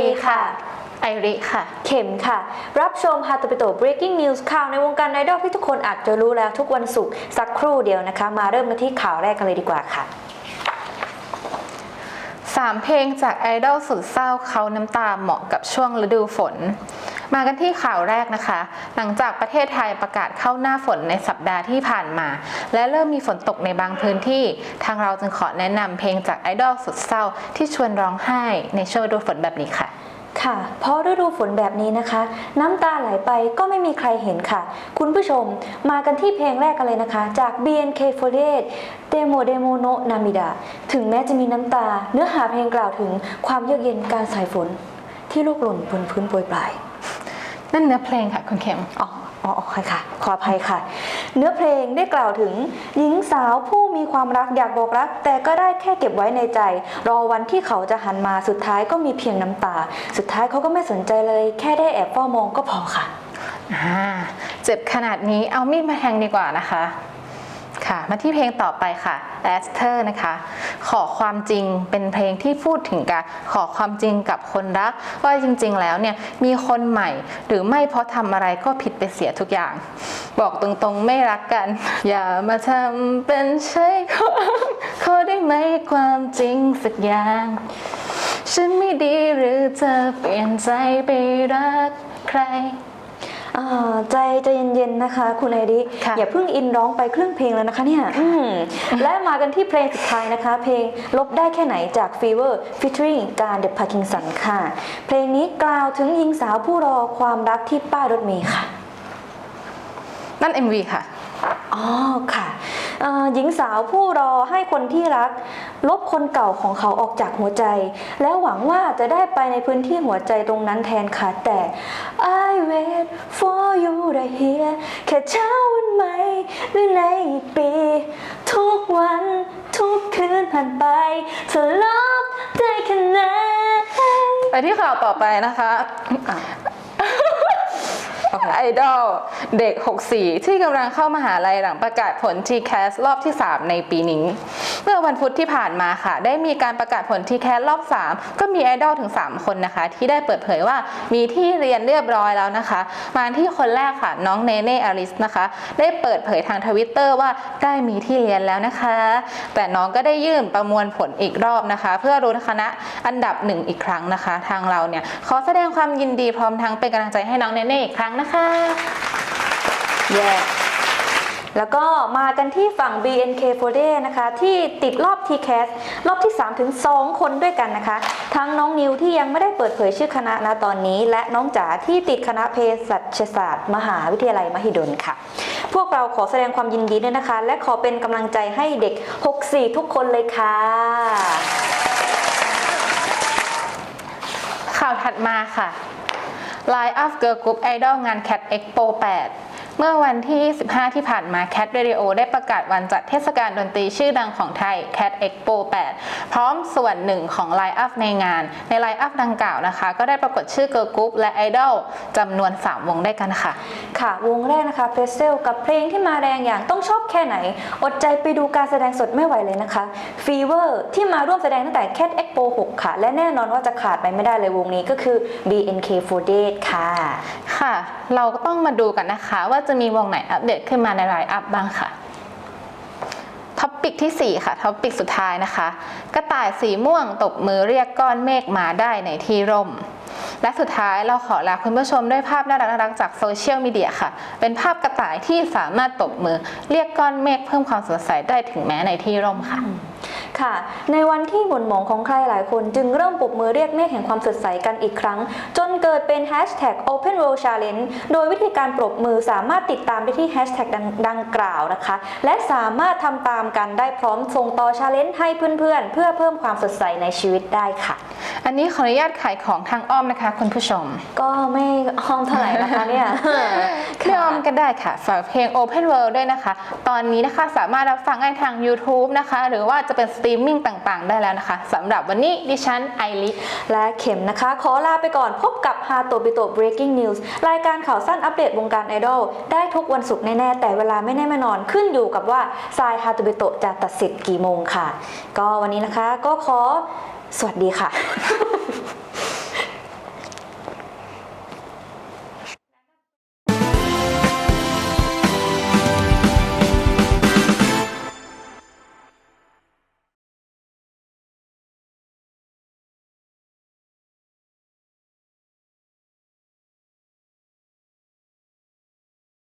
ดีค่ะ ไอริค่ะ เข็มค่ะ รับชมฮาต o ปิโต breaking news ข่าวในวงการไอดอลที่ทุกคนอาจจะรู้แล้วทุกวันศุกร์สักครู่เดียวนะคะ มาเริ่มกันที่ข่าวแรกกันเลยดีกว่าค่ะสามเพลงจากไอดอลสุดเศร้าเขาน้ำตาเหมาะกับช่วงฤดูฝน มากันที่ข่าวแรกนะคะ หลังจากประเทศไทยประกาศเข้าหน้าฝนในสัปดาห์ที่ผ่านมา และเริ่มมีฝนตกในบางพื้นที่ ทางเราจึงขอแนะนำเพลงจากไอดอลสุดเศร้าที่ชวนร้องไห้ในช่วงฤดูฝนแบบนี้ค่ะ ค่ะ เพราะฤดูฝนแบบนี้นะคะ น้ำตาไหลไปก็ไม่มีใครเห็นค่ะ คุณผู้ชมมากันที่เพลงแรกกันเลยนะคะ จาก BNK48 Demo Demo no Namida ถึงแม้จะมีน้ำตา เนื้อหาเพลงกล่าวถึงความเยือกเย็นการสายฝน ที่ลูกหล่นบนพื้นโปรยปลาย นั่นเนื้อเพลงค่ะคุณเข็มอ๋อ อ๋อค่ะคค่ะ ขออภัยค่ะ เนื้อเพลงได้กล่าวถึง หญิงสาวผู้มีความรักอยากบอกรัก แต่ก็ได้แค่เก็บไว้ในใจ รอวันที่เขาจะหันมาสุดท้ายก็มีเพียงน้ำตา สุดท้ายเขาก็ไม่สนใจเลย แค่ได้แอบเฝ้ามองก็พอค่ะ อ่าเจ็บขนาดนี้เอามีดมาแทงดีกว่านะคะ ค่ะ มาที่เพลงต่อไปค่ะ a s t e r นะคะ ขอความจริงเป็นเพลงที่พูดถึงการขอความจริงกับคนรัก ว่าจริงๆ แล้วเนี่ยมีคนใหม่ หรือไม่เพราะทำอะไรก็ผิดไปเสียทุกอย่าง บอกตรงๆไม่รักกัน อย่ามาทำเป็นใช่ขอได้ไหมความจริงสักอย่างฉันไม่ดีหรือจะเปลี่ยนใจไปรักใคร อ่าใจใจเย็นๆนะคะ คุณไอริค่ะอย่าเพิ่งอินร้องไปครึ่งเพลงแล้วนะคะเนี่ยอืมและมากันที่เพลงสุดท้ายนะคะ เพลงลบได้แค่ไหนจาก Fever featuring การเด p พาร์กินสันค่ะ เพลงนี้กล่าวถึงหญิงสาวผู้รอความรักที่ป้ายรถเมล์ค่ะ นั่น MV ค่ะ อ๋อค่ะเอ่อ หญิงสาวผู้รอให้คนที่รัก ลบคนเก่าของเขาออกจากหัวใจ แล้วหวังว่าจะได้ไปในพื้นที่หัวใจตรงนั้นแทนค่ะแต่ I wait for you to hear แค่เช้าวันใหม่หรือในอีกปี ทุกวันทุกคืนผ่านไปเธอลบได้แค่ไหนไปที่ข่าวต่อไปนะคะ ไอดอลเด็ก 64 ที่กำลังเข้ามหาลัยหลังประกาศผล TCAS รอบที่ 3 ในปีนี้ วันพุธที่ผ่านมาค่ะ ได้มีการประกาศผล TCAS รอบ 3 ก็มีไอดอลถึง 3 คนนะคะ ที่ได้เปิดเผยว่ามีที่เรียนเรียบร้อยแล้วนะคะ มาที่คนแรกค่ะ น้องเนเน่อาริสนะคะ ได้เปิดเผยทางทวิตเตอร์ว่าได้มีที่เรียนแล้วนะคะ แต่น้องก็ได้ยื่นประมวลผลอีกรอบนะคะ เพื่อรุ้นคณะอันดับหนึ่งอีกครั้งนะคะ ทางเราเนี่ยขอแสดงความยินดีพร้อมทั้งเป็นกำลังใจให้น้องเนเน่อีกครั้งนะคะแย่ แล้วก็มากันที่ฝั่ง BNK48 นะคะที่ติดรอบ TCAS รอบที่ 3 ถึง 2 คนด้วยกันนะคะ ทั้งน้องนิวที่ยังไม่ได้เปิดเผยชื่อคณะนะตอนนี้ และน้องจ๋าที่ติดคณะเภสัชศาสตร์ มหาวิทยาลัยมหิดลค่ะ พวกเราขอแสดงความยินดีด้วยนะคะ และขอเป็นกำลังใจให้เด็ก 64 ทุกคนเลยค่ะ ข่าวถัดมาค่ะ Line of Girl Group Idol งาน Cat Expo 8 เมื่อวันที่15ที่ผ่านมา Cat Radio ได้ประกาศวันจัดเทศกาลดนตรีชื่อดังของไทย Cat Expo 8 พร้อมส่วนหนึ่งของ Line Up ในงาน ใน Line Up ดังกล่าวนะคะ ก็ได้ปรากฏชื่อ Girl Group และ Idol จำนวน 3 วงได้กันค่ะ ค่ะ วงแรกนะคะเพรสเซลกับเพลงที่มาแรงอย่างต้องชอบแค่ไหน อดใจไปดูการแสดงสดไม่ไหวเลยนะคะฟีเวอร์ที่มาร่วมแสดงตั้งแต่ Cat Expo 6 ค่ะ และแน่นอนว่าจะขาดไปไม่ได้เลยวงนี้ก็คือ BNK48 ค่ะ ค่ะ เราต้องมาดูกันนะคะ ว่าจะมีวงไหนอัปเดตขึ้นมาในไลน์อัพบ้างค่ะท็อปปิกที่ 4 ค่ะท็อปปิกสุดท้ายนะคะ กระต่ายสีม่วงตบมือเรียกก้อนเมฆมาได้ในที่ร่ม และสุดท้ายเราขอลาคุณผู้ชมด้วยภาพน่ารักๆจากโซเชียลมีเดียค่ะ เป็นภาพกระต่ายที่สามารถตบมือเรียกก้อนเมฆเพิ่มความสดใสได้ถึงแม้ในที่ร่มค่ะ ค่ะ ในวันที่หม่นหมองของใครหลายคนจึงเริ่มปลุกมือเรียกเมฆแห่งความสดใสกันอีกครั้ง จนเกิดเป็น Hashtag Open World Challenge โดยวิธีการปรบมือสามารถติดตามได้ที่ Hashtag ดังดังกล่าวนะคะ และสามารถทำตามกันได้พร้อมส่งต่อ Challenge ให้เพื่อนๆ เพื่อเพิ่มความสดใสในชีวิตได้ค่ะ อันนี้ขออนุญาตขายของทางอ้อมนะคะคุณผู้ชม ก็ไม่ห้องเท่าไหร่นะคะเนี่ยพี่ออมก็ได้ค่ะฝากเพลง Open World ด้วยนะคะ ตอนนี้นะคะสามารถรับฟังได้ทาง YouTube นะคะ หรือว่าจะเป็นสตรีมมิ่งต่างๆ ได้แล้วนะคะสำหรับวันนี้ดิฉันไอริและเข็มนะคะ ขอลาไปก่อนพบกับฮาโตบิโต breaking news รายการข่าวสั้นอัปเดตวงการไอดอลได้ทุกวันศุกร์แน่ ๆ แต่เวลาไม่แน่ไม่นอนขึ้นอยู่กับว่าทรายฮาโตบิโตจะตัดสิทธิ์กี่โมงค่ะ ก็วันนี้นะคะก็ขอสวัสดีค่ะ